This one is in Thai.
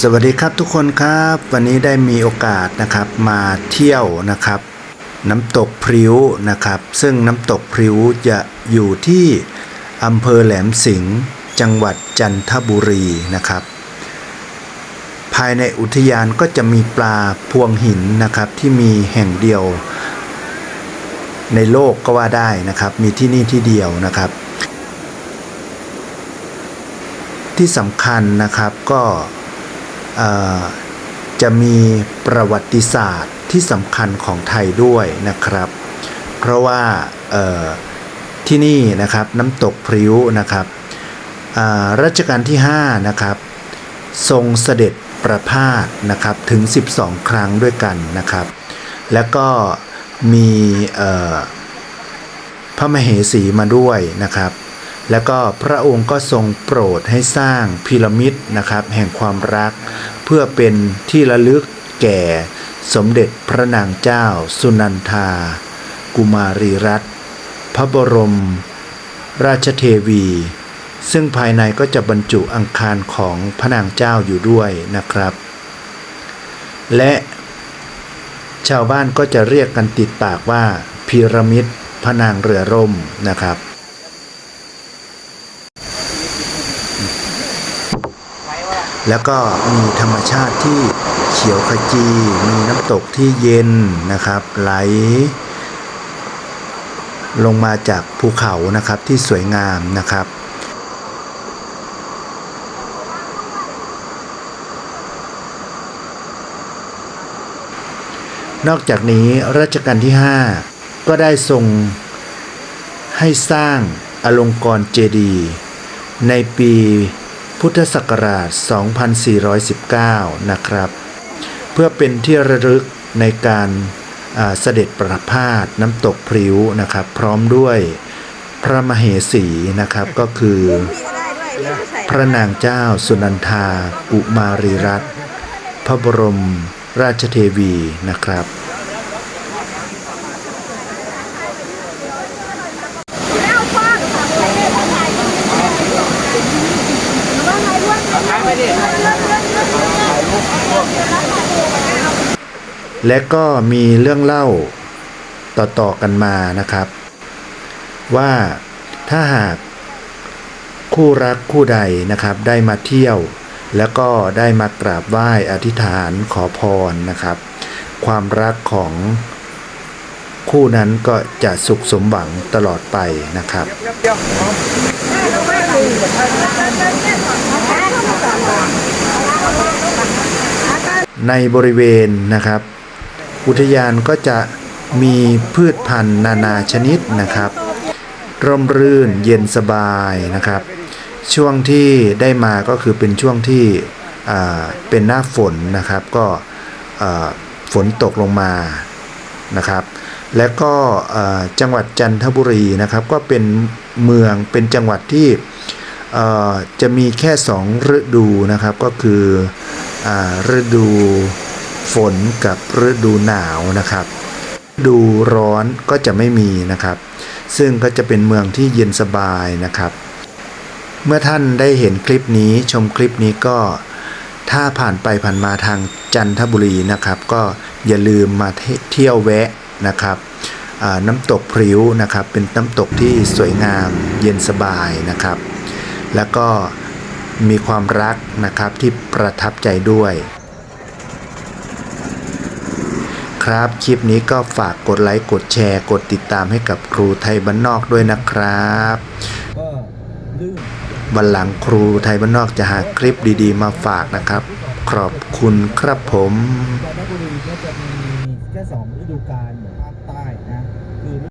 สวัสดีครับทุกคนครับ วันนี้ได้มีโอกาสนะครับมาเที่ยวนะครับ น้ำตกพริ้วนะครับ ซึ่งน้ำตกพริ้วจะอยู่ที่อำเภอแหลมสิงห์จังหวัดจันทบุรีนะครับ ภายในอุทยานก็จะมีปลาพวงหินนะครับที่มีแห่งเดียว ในโลกก็ว่าได้นะครับ มีที่นี่ที่เดียวนะครับ ที่สำคัญนะครับก็ จะมีประวัติศาสตร์ที่สำคัญของไทยด้วยนะครับ เพราะว่าที่นี่นะครับน้ำตกพริ้วนะครับรัชกาลที่5นะครับทรงเสด็จประพาสนะครับถึง 12 ครั้งด้วยกันนะครับ แล้วก็มีพระมเหสีมาด้วยนะครับ แล้วก็พระองค์ก็ทรงโปรดให้สร้างพีระมิดนะครับ แห่งความรัก เพื่อเป็นที่ระลึกแก่สมเด็จพระนางเจ้า สุนันทา กุมารีรัตน์พระบรม ราชเทวี ซึ่งภายในก็จะบรรจุอังคารของพระนางเจ้าอยู่ด้วยนะครับ และชาวบ้านก็จะเรียกกันติดปากว่าพีระมิดพระนางเรือร่มนะครับ แล้วก็มีธรรมชาติที่เขียวขจี มีน้ำตกที่เย็นนะครับ ไหล ลงมาจากภูเขานะครับที่สวยงามนะครับนอกจากนี้รัชกาลที่ 5 ก็ได้ทรงให้สร้างอลงกรเจดีย์ในปี พุทธศักราช 2419 นะครับ เพื่อเป็นที่ระลึกในการเสด็จประพาสน้ำตกพริ้วนะครับ พร้อมด้วยพระมเหสีนะครับก็คือพระนางเจ้าสุนันทากุมารีรัตน์พระบรมราชเทวีนะครับ และก็มีเรื่องเล่าต่อๆกันมานะครับ ว่าถ้าหากคู่รักคู่ใดนะครับได้มาเที่ยว แล้วก็ได้มากราบไหว้อธิษฐานขอพรนะครับ ความรักของคู่นั้นก็จะสุขสมหวังตลอดไปนะครับ ในบริเวณนะครับ อุทยานก็จะมีพืชพันธุ์นานาชนิดนะครับ ร่มรื่นเย็นสบายนะครับ ช่วงที่ได้มาก็คือเป็นช่วงที่เป็นหน้าฝนนะครับ ก็ฝนตกลงมานะครับ และก็จังหวัดจันทบุรีนะครับ ก็เป็นเมืองเป็นจังหวัดที่จะมีแค่สองฤดูนะครับ ก็คือ ฤดูฝนกับฤดูหนาวนะครับฤดูร้อนก็จะไม่มีนะครับ ซึ่งก็จะเป็นเมืองที่เย็นสบายนะครับ เมื่อท่านได้เห็นคลิปนี้ชมคลิปนี้ก็ถ้าผ่านไปผ่านมาทางจันทบุรีนะครับ ก็อย่าลืมมาเที่ยวแวะนะครับน้ำตกพริ้วนะครับ เป็นน้ำตกที่สวยงามเย็นสบายนะครับ แล้วก็ มีความรักนะครับที่ประทับใจด้วย ครับคลิปนี้ก็ฝากกดไลค์กดแชร์ กดติดตามให้กับครูไทยบ้านนอกด้วยนะครับวันหลังครูไทยบ้านนอกจะหาคลิปดีๆ มาฝากนะครับ ขอบคุณครับผมจันทบุรีก็จะมีแค่สองฤดูกาลเหมือนภาคใต้นะคือ